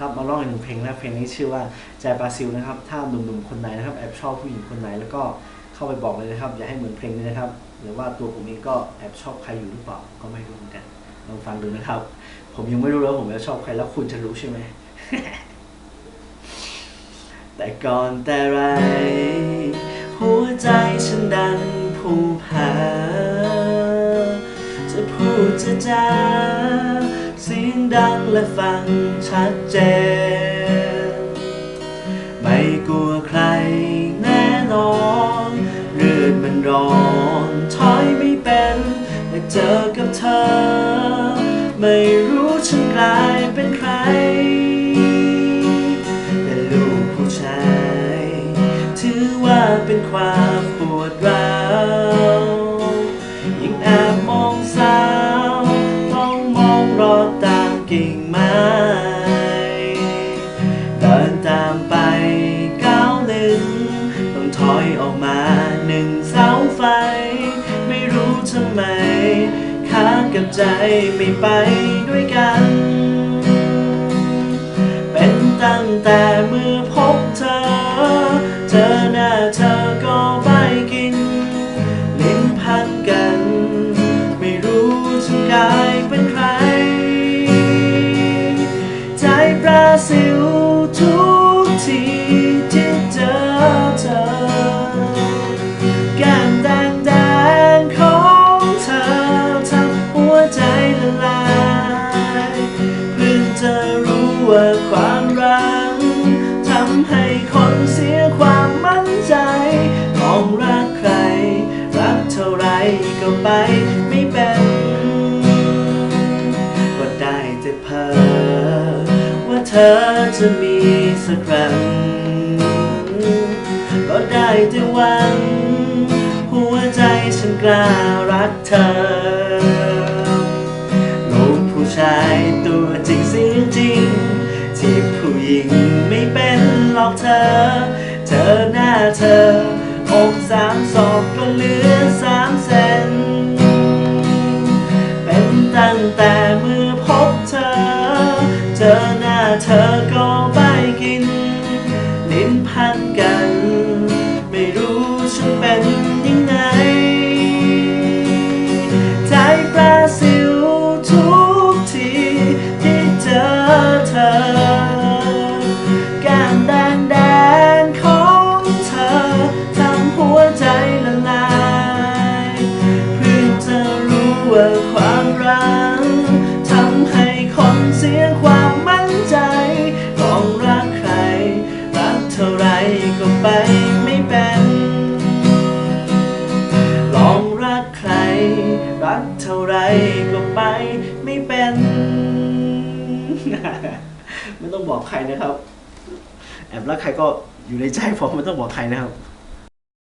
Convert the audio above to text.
ครับมาร้องอีกหนึ่งเพลงนะเพลงนี้ชื่อว่าใจบราซิลนะครับ ถ้าหนุ่มๆคนไหนนะครับแอบชอบผู้หญิงคนไหนแล้วก็เข้าไปบอกเลยนะครับ อย่าให้เหมือนเพลงนี้นะครับ หรือว่าตัวผมเองก็แอบชอบใครอยู่หรือเปล่าก็ไม่รู้เหมือนกันลองฟังดูนะครับ ผมยังไม่รู้แล้วผมจะชอบใครแล้วคุณจะรู้ใช่ไหมแต่ก่อนแต่ไร หัวใจฉันดันผูกพันจะพูดจะจา ดังและฟังชัดเจน ไม่กลัวใครแน่นอนเลือดมันร้อนถอยไม่เป็นแต่เจอกับเธอ ไม่รู้ฉันกลายเป็นใคร แต่ลูกผู้ชายถือว่าเป็นความปวดร้าวยิ่งแอบมองสาว ต้องมองรอตา กิ่งไม้เดินตามไปก้าวหนึ่งต้องถอยออกมาหนึ่งเสาไฟ ไม่รู้ทำไมค้างกับใจไม่ไปด้วยกัน เป็นตั้งแต่เมื่อพบเธอำให้คนเสียความมั่นใจมองรักใคร รักเท่าไรก็ไปไม่เป็นก็ได้แต่เพ้อว่าเธอจะมีสักครั้งก็ได้แต่หวัง หัวใจฉันกล้ารักเธอลูกผู้ชายตัวจริงเสียงจริงที่ผู้หญิง อกเธอเจอหน้าเธออกสามศอกก็เหลือสามเซนเป็นตั้งแต่เมื่อพบเธอ เจอหน้าเธอก็ไปกิน ลิ้นพันกัน ความรักทำให้คนเสียความมั่นใจลองรักใคร รักเท่าไรก็ไปไม่เป็น ลองรักใคร รักเท่าไรก็ไปไม่เป็น ไม่ต้องบอกใครนะครับ แอบรักใครก็อยู่ในใจผมไม่ต้องบอกใครนะครับ